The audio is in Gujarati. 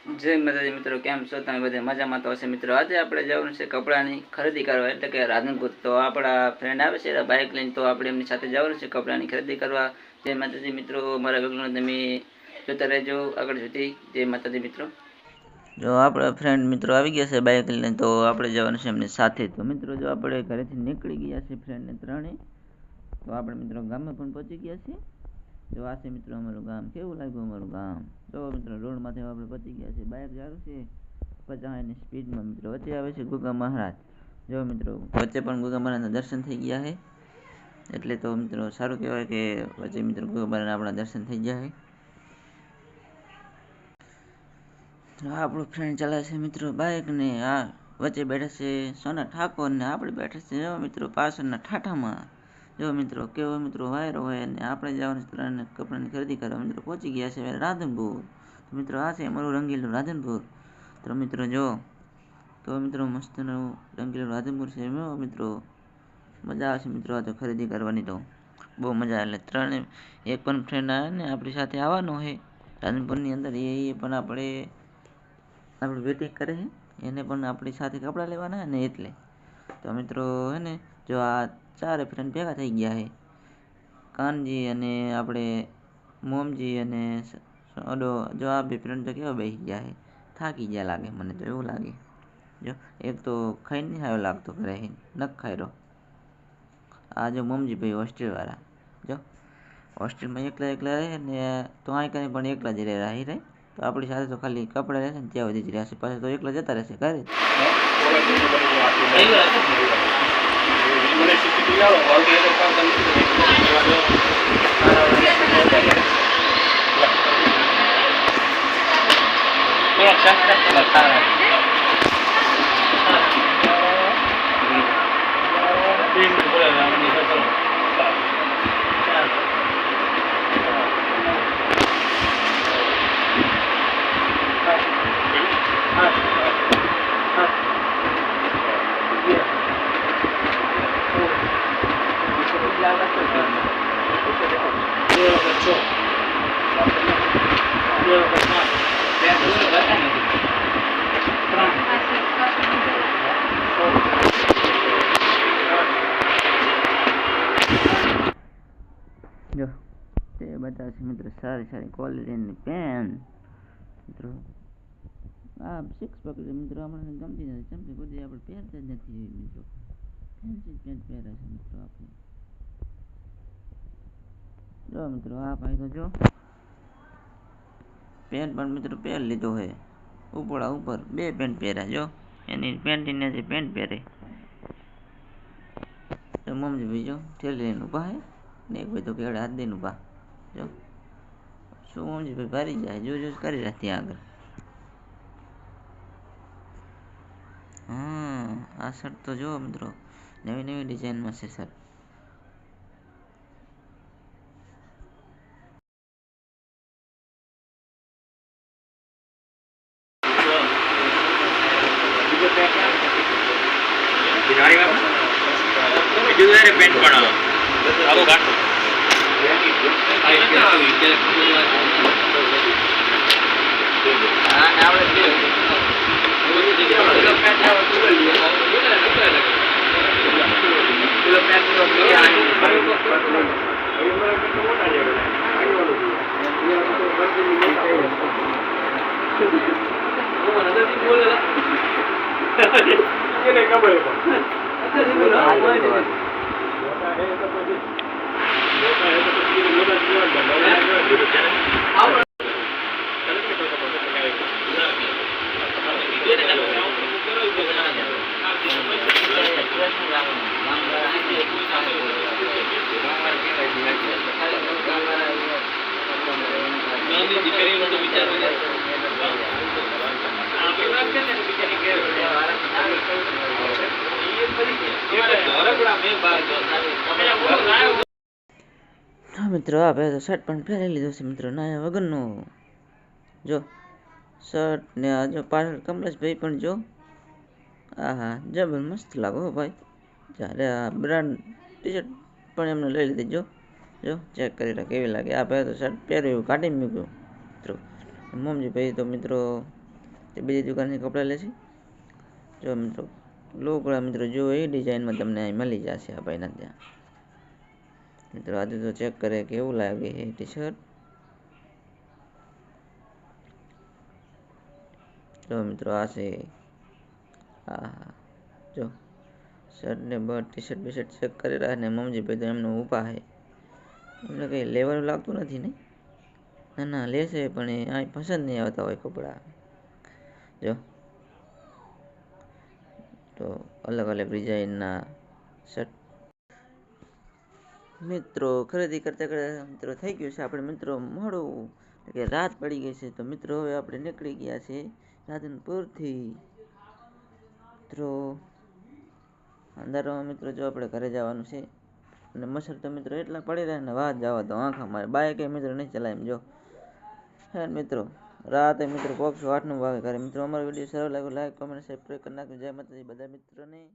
જય માતાજી મિત્રો, કેમ છો? તમે બધા મજામાં તો હશે? મિત્રો, આજે આપણે જવાનું છે કપડાની ખરીદી કરવા, એટલે કે રાધનપુર તો આપણા ફ્રેન્ડ આવે છે બાઇક લઈને, તો આપણે એમની સાથે જવાનું છે કપડાની ખરીદી કરવા. જય માતાજી મિત્રો, મારા વિડીયોને તમે જોતા રહેજો. આગળ સુધી જય માતાજી મિત્રો. જો આપણા ફ્રેન્ડ મિત્રો આવી ગયા છે બાઇક લઈને, તો આપણે જવાનું છે એમની સાથે. તો મિત્રો, જો આપણે ઘરેથી નીકળી ગયા છે ફ્રેન્ડને ત્રણે, તો આપણે મિત્રો ગામમાં પણ પહોંચી ગયા છીએ. જો આ છે મિત્રો અમારું ગામ કેવું લાગ્યું અમારું ગામ? જો મિત્રો, રોડમાંથી આપણે પતી ગયા છે બાઇક સારું છે. પચાસની સ્પીડમાં મિત્રો વચ્ચે આવે છે ગુગા મહારાજ. જો મિત્રો, વચ્ચે પણ ગુગા મહારાજના દર્શન થઈ ગયા છે. એટલે તો મિત્રો સારું કહેવાય કે વચ્ચે મિત્રો ગુગા મહારાજના આપણા દર્શન થઈ ગયા છે. તો આપણો ફ્રેન્ડ ચલાવે છે મિત્રો બાઇક ને આ વચ્ચે બેઠા છે સોના ઠાકોર ને. આપણે બેઠા છે મિત્રો પાછળના ઠાઠામાં. જો મિત્રો, કેવો મિત્રો વાયરો હોય અને આપણે જવાનું ત્રણ કપડાની ખરીદી કરવા મિત્રો પહોંચી ગયા છે રાધનપુર. તો મિત્રો, આ છે અમારું રંગીલું રાધનપુર. તો મિત્રો, જો, તો મિત્રો, મસ્તનું રંગીલું રાધનપુર છે મિત્રો, મજા આવશે મિત્રો આ તો ખરીદી કરવાની તો. બહુ મજા એટલે ત્રણે, એક પણ ફ્રેન્ડ આવે ને આપણી સાથે આવવાનો છે. રાધનપુરની અંદર એ પણ આપણે આપણે વેટિંગ કરે છે. એને પણ આપણી સાથે કપડાં લેવાના ને એટલે. તો મિત્રો, હે ને જો આ ચારે ફ્રેન્ડ ભેગા થઈ ગયા છે. કાનજી અને આપણે મોમજી અને ઓલો જો આ બે ફ્રેન્ડ તો કેવા બેસી ગયા છે? થાકી ગયા લાગે મને તો, એવું લાગે. જો, એક તો ખાઈ નહીં આવ્યો લાગતો ઘરે નખ ખાયરો. આ જો મોમજી ભાઈ હોસ્ટેલવાળા. જો, હોસ્ટેલમાં એકલા એકલા રહે ને તો અહીં કંઈ પણ એકલા જ રહે રહી રહે તો આપણી સાથે તો ખાલી કપડાં રહેશે ને ત્યાં સુધી જ રહેશે, પાછા તો એકલા જતા રહેશે ઘરે Yeah, just that's the time. જો, તે બધા છે મિત્રો, સારી સારી ક્વોલિટીની પેન મિત્રો આ સિક્સ પકડી મિત્રો આપણને ગમતી નથી કેમ કે બધી આપણે પહેરતા જ નથી મિત્રો. ફેન્સી પેન્ટ પહેરે છે, મિત્રો, આપણે. જો, મિત્રો, આ ભાઈ તો જો પેન્ટ પણ મિત્રો પહેર લીધો છે. ઉપડા ઉપર બે પેન્ટ પહેર્યા જો એની પેન્ટીને જે પેન્ટ પહેરે. તો મમ્મી ભાઈ જો ઠેલી લઈને હે ને એક ભાઈ તો કેળે હાથ દઈને ઊભા. જો. શું મમ્મી ભાઈ ભરી જાય જો જો કરી રહ્યા ત્યાં આગળ. હા આ શર્ટ તો જો મિત્રો, નવી નવી ડિઝાઇનમાં છે શર્ટ બીજું પેન્ટ પણ આવું કાઢો Gracias. હા મિત્રો, આ ભાઈ તો શર્ટ પણ પહેરી લીધો છે મિત્રો, ના વગરનો. જો શર્ટ ને આ જો પાછળ કમલેશભાઈ પણ જો. હા હા જબર મસ્ત લાગો ભાઈ. જ્યારે આ બ્રાન્ડ ટી શર્ટ પણ એમને લઈ લીધી, જો. જો ચેક કરી રહ્યા કેવી લાગે. આ પહેલાં તો શર્ટ પહેર્યું કાઢી મૂક્યું, મિત્રો. મમજી ભાઈ તો મિત્રો, તે બીજી દુકાનથી કપડાં લેશે જો, મિત્રો. લોકડા મિત્રો, જો એ ડિઝાઇનમાં તમને અહીં મળી જશે આ ભાઈના ત્યાં. મિત્રો, આજે તો ચેક કરે કેવું લાગે એ ટી શર્ટ જો મિત્રો, આ છે. જો. શર્ટ ને but T shirt B shirt check કરી રહ્યા ને મમજી ભાઈ તો એમને ઊભા છે. એમને કંઈ લેવાનું લાગતું નથી ને? ના ના, લેશે પણ એ અહીં પસંદ નહીં આવતા હોય કપડાં. જો. તો અલગ અલગ ડિઝાઇનના શર્ટ. મિત્રો, ખરીદી કરતા કરતા મિત્રો થઈ ગયું છે. આપણે મિત્રો મોડું કે રાત પડી ગઈ છે. તો મિત્રો, હવે આપણે નીકળી ગયા છે રાધનપુરથી. મિત્રો, અંધારામાં મિત્રો જો આપણે ઘરે જવાનું છે, અને મચ્છર તો મિત્રો એટલા પડી રહ્યા ને, વાત જવા તો આંખ અમારે બાઇક મિત્રો નહીં ચલાય એમ જો. હે મિત્રો રાતે મિત્રો પોક્ષો આઠનું વાગે. ઘરે મિત્રો અમારો વીડિયો સારો લાગ્યો લાઈક કોમેન્ટ સબસ્ક્રાઈબ કરી નાખજો. જય માતાજી. બધા મિત્રોને